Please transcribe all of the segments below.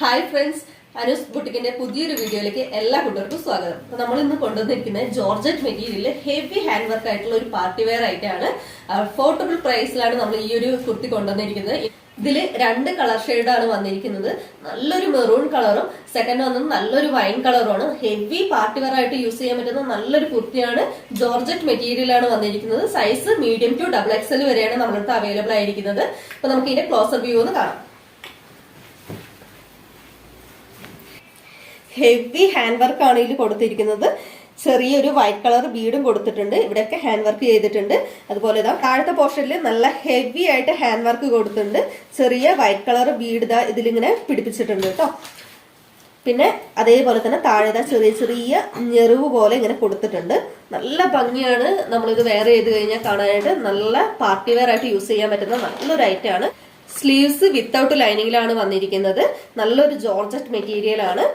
Hi friends അനുസ് ബുട്ടിക്കിന്റെ പുതിയൊരു വീഡിയോയിലേക്ക് എല്ലാ കൂട്ടർക്കും സ്വാഗതം. അപ്പൊ നമ്മൾ ഇന്ന് കൊണ്ടുവന്നിരിക്കുന്നത് ജോർജറ്റ് മെറ്റീരിയലിൽ ഹെവി ഹാൻഡ് വർക്ക് ആയിട്ടുള്ള ഒരു പാർട്ടി വെയർ ആയിട്ടാണ് അഫോർഡബിൾ പ്രൈസിലാണ് നമ്മൾ ഈ ഒരു കുർത്തി കൊണ്ടുവന്നിരിക്കുന്നത്. ഇതിൽ രണ്ട് കളർ ഷെയ്ഡാണ് വന്നിരിക്കുന്നത്. നല്ലൊരു മെറൂൺ കളറും സെക്കൻഡ് വന്നത് നല്ലൊരു വൈൻ കളറുമാണ് ഹെവി പാർട്ടി വെയർ ആയിട്ട് യൂസ് ചെയ്യാൻ പറ്റുന്ന നല്ലൊരു കുർത്തിയാണ് ജോർജറ്റ് മെറ്റീരിയലാണ് വന്നിരിക്കുന്നത്. Size medium to double XL വരെയാണ് നമ്മൾക്ക് അവൈലബിൾ ആയിരിക്കുന്നത്. അപ്പൊ നമുക്ക് ഇതിന്റെ ക്ലോസർ വ്യൂ ഒന്ന് കാണാം. ഹെവി ഹാൻഡ് വർക്ക് ആണ് ഇതിൽ കൊടുത്തിരിക്കുന്നത്. ചെറിയൊരു വൈറ്റ് കളർ ബീഡും കൊടുത്തിട്ടുണ്ട്. ഇവിടെയൊക്കെ ഹാൻഡ് വർക്ക് ചെയ്തിട്ടുണ്ട്. അതുപോലെ ഇതാ താഴത്തെ പോർഷനിൽ നല്ല ഹെവി ആയിട്ട് ഹാൻഡ് വർക്ക് കൊടുത്തിട്ടുണ്ട്. ചെറിയ വൈറ്റ് കളർ ബീഡ് ഇതാ ഇതിലിങ്ങനെ പിടിപ്പിച്ചിട്ടുണ്ട് കേട്ടോ. പിന്നെ അതേപോലെ തന്നെ താഴെ ചെറിയ ചെറിയ ഞെറിവ് പോലെ ഇങ്ങനെ കൊടുത്തിട്ടുണ്ട്. നല്ല ഭംഗിയാണ് നമ്മളിത് വെയർ ചെയ്ത് കഴിഞ്ഞാൽ കാണാനായിട്ട്. നല്ല പാർട്ടി വെയർ ആയിട്ട് യൂസ് ചെയ്യാൻ പറ്റുന്ന നല്ലൊരു ഐറ്റം ആണ്. സ്ലീവ്സ് വിത്തൗട്ട് ലൈനിങ്ങിലാണ് വന്നിരിക്കുന്നത്. നല്ലൊരു ജോർജറ്റ് മെറ്റീരിയൽ ആണ്.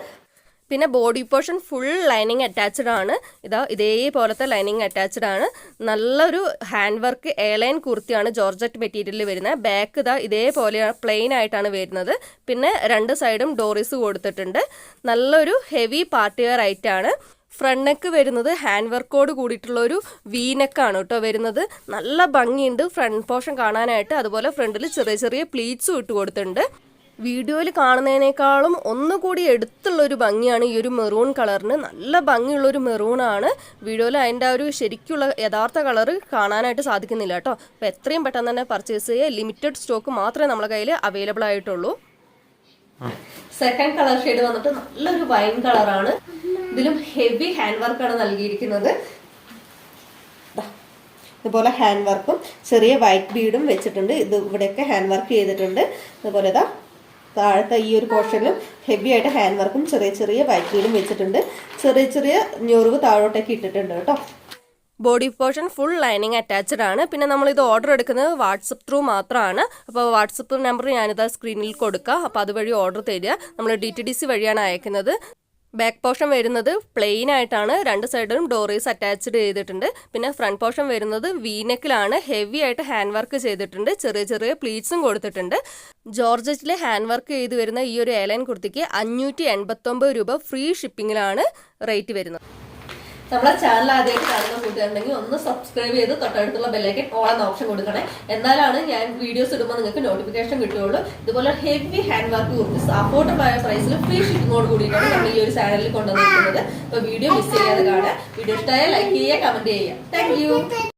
പിന്നെ body portion full lining attached ആണ്. ഇതാ ഇതേപോലത്തെ ലൈനിങ് അറ്റാച്ച്ഡ് ആണ്. നല്ലൊരു ഹാൻഡ് വർക്ക് എയർലൈൻ കുർത്തിയാണ് ജോർജറ്റ് മെറ്റീരിയലിൽ വരുന്നത്. ബാക്ക് ഇതാ ഇതേപോലെ പ്ലെയിൻ ആയിട്ടാണ് വരുന്നത്. പിന്നെ രണ്ട് സൈഡും ഡോറീസ് കൊടുത്തിട്ടുണ്ട്. നല്ലൊരു ഹെവി പാർട്ടി വെയർ ആയിട്ടാണ് ഫ്രണ്ട് നെക്ക് വരുന്നത് ഹാൻഡ് വർക്കോട് കൂടിയിട്ടുള്ള ഒരു വി നെക്കാണ് കേട്ടോ വരുന്നത്. നല്ല ഭംഗിയുണ്ട് ഫ്രണ്ട് പോർഷൻ കാണാനായിട്ട്. അതുപോലെ ഫ്രണ്ടിൽ ചെറിയ ചെറിയ പ്ലീറ്റ്സും ഇട്ട് കൊടുത്തിട്ടുണ്ട്. വീഡിയോയിൽ കാണുന്നതിനേക്കാളും ഒന്നുകൂടി എടുത്തുള്ള ഒരു ഭംഗിയാണ് ഈ ഒരു മെറൂൺ കളറിന്. നല്ല ഭംഗിയുള്ള ഒരു മെറൂൺ ആണ് വീഡിയോയിൽ അതിന്റെ ആ ഒരു ശരിക്കുള്ള യഥാർത്ഥ കളർ കാണാനായിട്ട് സാധിക്കുന്നില്ല കേട്ടോ. അപ്പോൾ എത്രയും പെട്ടെന്ന് തന്നെ പർച്ചേസ് ചെയ്യുക. ലിമിറ്റഡ് സ്റ്റോക്ക് മാത്രമേ നമ്മുടെ കയ്യിൽ അവൈലബിൾ ആയിട്ടുള്ളൂ. സെക്കൻഡ് കളർ ഷെയ്ഡ് വന്നിട്ട് നല്ലൊരു വൈൻ കളറാണ് ഇതിലും ഹെവി ഹാൻഡ് വർക്കാണ് നൽകിയിരിക്കുന്നത്. ഇതുപോലെ ഹാൻഡ് വർക്കും ചെറിയ വൈറ്റ് ബീഡും വെച്ചിട്ടുണ്ട്. ഇത് ഇവിടെയൊക്കെ ഹാൻഡ് വർക്ക് ചെയ്തിട്ടുണ്ട്. അതുപോലെ ഇതാ താഴത്തെ ഈ ഒരു പോർഷനിലും ഹെവി ആയിട്ട് ഹാൻഡ് വർക്കും ചെറിയ ചെറിയ വൈറ്റ് വെച്ചിട്ടുണ്ട്. ചെറിയ ചെറിയ ഞൊറിവ് താഴോട്ടേക്ക് ഇട്ടിട്ടുണ്ട് കേട്ടോ. Body portion full lining attached ആണ്. പിന്നെ നമ്മൾ ഇത് ഓർഡർ എടുക്കുന്നത് വാട്സപ്പ് ത്രൂ മാത്രമാണ്. അപ്പോൾ വാട്സപ്പ് നമ്പർ ഞാനിത് സ്ക്രീനിൽ കൊടുക്കുക അപ്പോൾ അതുവഴി ഓർഡർ തരിക. നമ്മൾ ഡി ടി ഡി സി വഴിയാണ് അയക്കുന്നത്. ബാക്ക് പോർഷൻ വരുന്നത് പ്ലെയിൻ ആയിട്ടാണ്. രണ്ട് സൈഡിലും ഡോറീസ് അറ്റാച്ച്ഡ് ചെയ്തിട്ടുണ്ട്. പിന്നെ ഫ്രണ്ട് പോർഷൻ വരുന്നത് വീനെക്കിലാണ് ഹെവി ആയിട്ട് ഹാൻഡ് വർക്ക് ചെയ്തിട്ടുണ്ട്. ചെറിയ ചെറിയ പ്ലീറ്റ്സും കൊടുത്തിട്ടുണ്ട്. ജോർജറ്റിലെ ഹാൻഡ് വർക്ക് ചെയ്ത് വരുന്ന ഈ ഒരു എയർലൈൻ കുർത്തിക്ക് അഞ്ഞൂറ്റി രൂപ ഫ്രീ ഷിപ്പിങ്ങിലാണ് റേറ്റ് വരുന്നത്. നമ്മളെ ചാനൽ ആദ്യമായിട്ട് കാണുന്ന കൂട്ടുകാരുണ്ടെങ്കിൽ ഒന്ന് സബ്സ്ക്രൈബ് ചെയ്ത് തൊട്ടടുത്തുള്ള ബെല്ലൈക്കൻ ഓൺ എന്ന ഓപ്ഷൻ കൊടുക്കണേ. എന്നാലാണ് ഞാൻ വീഡിയോസ് ഇടുമ്പോൾ നിങ്ങൾക്ക് നോട്ടിഫിക്കേഷൻ കിട്ടുകയുള്ളൂ. ഇതുപോലെ ഹെവി ഹാൻഡ് വർക്ക് കുർത്തീസ് അഫോർഡബിളായ പ്രൈസിൽ ഫ്രീ ഷിപ്പിങ്ങോട് കൂടിയിട്ടാണ് നമ്മൾ ഈ ഒരു ചാനലിൽ കൊണ്ടുവന്നിരിക്കുന്നത്. അപ്പൊ വീഡിയോ മിസ് ചെയ്യാതെ കാണാം വീഡിയോ ഇഷ്ടമായ ലൈക്ക് ചെയ്യുക കമന്റ് ചെയ്യുക. താങ്ക്